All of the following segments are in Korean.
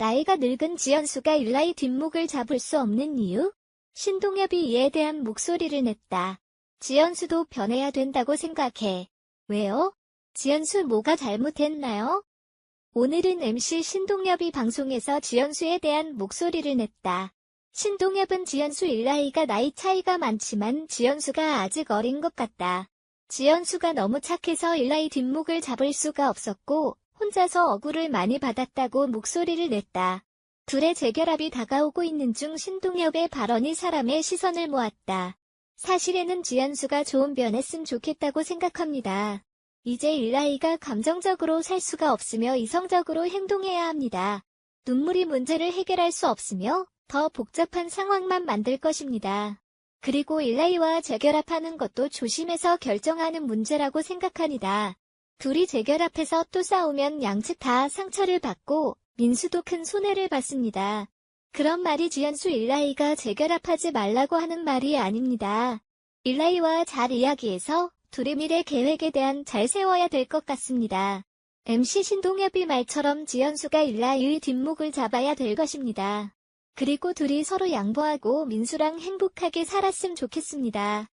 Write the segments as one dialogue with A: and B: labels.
A: 나이가 늙은 지연수가 일라의 뒷목을 잡을 수 없는 이유? 신동엽이 이에 대한 목소리를 냈다. 지연수도 변해야 된다고 생각해. 왜요? 지연수 뭐가 잘못했나요? 오늘은 MC 신동엽이 방송에서 지연수에 대한 목소리를 냈다. 신동엽은 지연수 일라이가 나이 차이가 많지만 지연수가 아직 어린 것 같다. 지연수가 너무 착해서 일라이 뒷목을 잡을 수가 없었고 혼자서 억울을 많이 받았다고 목소리를 냈다. 둘의 재결합이 다가오고 있는 중 신동엽의 발언이 사람의 시선을 모았다. 사실에는 지연수가 좋은 변했으면 좋겠다고 생각합니다. 이제 일라이가 감정적으로 살 수가 없으며 이성적으로 행동해야 합니다. 눈물이 문제를 해결할 수 없으며 더 복잡한 상황만 만들 것입니다. 그리고 일라이와 재결합하는 것도 조심해서 결정하는 문제라고 생각합니다. 둘이 재결합해서 또 싸우면 양측 다 상처를 받고 민수도 큰 손해를 받습니다. 그런 말이 지연수 일라이가 재결합하지 말라고 하는 말이 아닙니다. 일라이와 잘 이야기해서 둘의 미래 계획에 대한 잘 세워야 될 것 같습니다. MC 신동엽이 말처럼 지연수가 일라이의 뒷목을 잡아야 될 것입니다. 그리고 둘이 서로 양보하고 민수랑 행복하게 살았으면 좋겠습니다.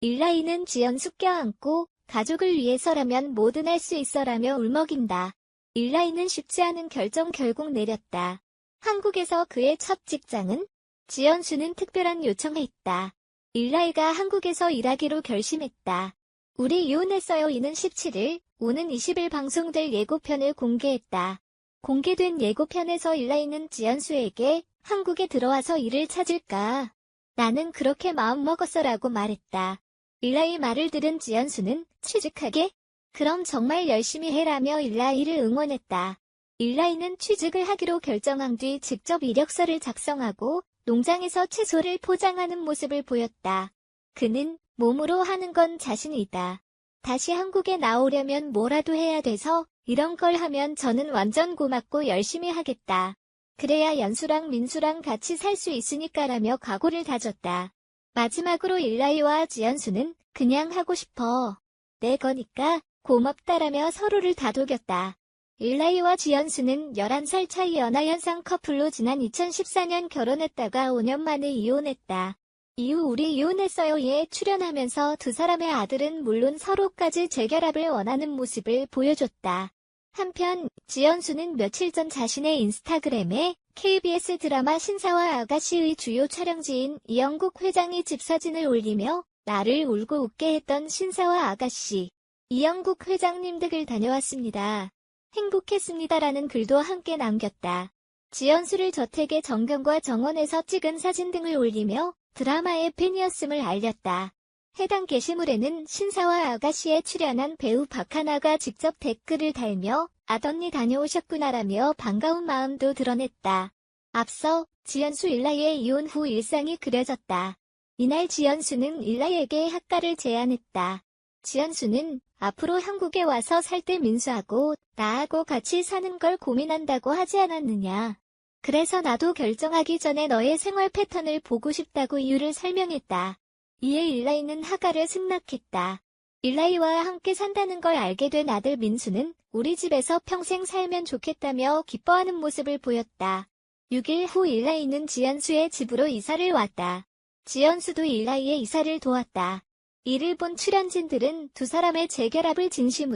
A: 일라이는 지연수 껴안고 가족을 위해서라면 뭐든 할 수 있어라며 울먹인다. 일라이는 쉽지 않은 결정 결국 내렸다. 한국에서 그의 첫 직장은? 지연수는 특별한 요청을 했다. 일라이가 한국에서 일하기로 결심했다. 우리 이혼했어요 이는 17일, 오는 20일 방송될 예고편을 공개했다. 공개된 예고편에서 일라이는 지연수에게 한국에 들어와서 일을 찾을까? 나는 그렇게 마음먹었어라고 말했다. 일라이 말을 들은 지연수는 취직하게? 그럼 정말 열심히 해라며 일라이를 응원했다. 일라이는 취직을 하기로 결정한 뒤 직접 이력서를 작성하고 농장에서 채소를 포장하는 모습을 보였다. 그는 몸으로 하는 건 자신이다. 다시 한국에 나오려면 뭐라도 해야 돼서 이런 걸 하면 저는 완전 고맙고 열심히 하겠다. 그래야 연수랑 민수랑 같이 살 수 있으니까라며 각오를 다졌다. 마지막으로 일라이와 지연수는 그냥 하고 싶어. 내 거니까 고맙다라며 서로를 다독였다. 일라이와 지연수는 11살 차이 연하연상 커플로 지난 2014년 결혼했다가 5년 만에 이혼했다. 이후 우리 이혼했어요에 출연하면서 두 사람의 아들은 물론 서로까지 재결합을 원하는 모습을 보여줬다. 한편 지연수는 며칠 전 자신의 인스타그램에 KBS 드라마 신사와 아가씨의 주요 촬영지인 이영국 회장이 집 사진을 올리며 나를 울고 웃게 했던 신사와 아가씨, 이영국 회장님 댁을 다녀왔습니다. 행복했습니다라는 글도 함께 남겼다. 지연수를 저택의 정경과 정원에서 찍은 사진 등을 올리며 드라마의 팬이었음을 알렸다. 해당 게시물에는 신사와 아가씨에 출연한 배우 박하나가 직접 댓글을 달며 아덧니 다녀오셨구나라며 반가운 마음도 드러냈다. 앞서 지연수 일라이의 이혼 후 일상이 그려졌다. 이날 지연수는 일라이에게 학가를 제안했다. 지연수는 앞으로 한국에 와서 살 때 민수하고 나하고 같이 사는 걸 고민한다고 하지 않았느냐. 그래서 나도 결정하기 전에 너의 생활 패턴을 보고 싶다고 이유를 설명했다. 이에 일라이는 하가를 승낙했다. 일라이와 함께 산다는 걸 알게 된 아들 민수는 우리 집에서 평생 살면 좋겠다며 기뻐하는 모습을 보였다. 6일 후 일라이는 지연수의 집으로 이사를 왔다. 지연수도 일라이의 이사를 도왔다. 이를 본 출연진들은 두 사람의 재결합을 진심으로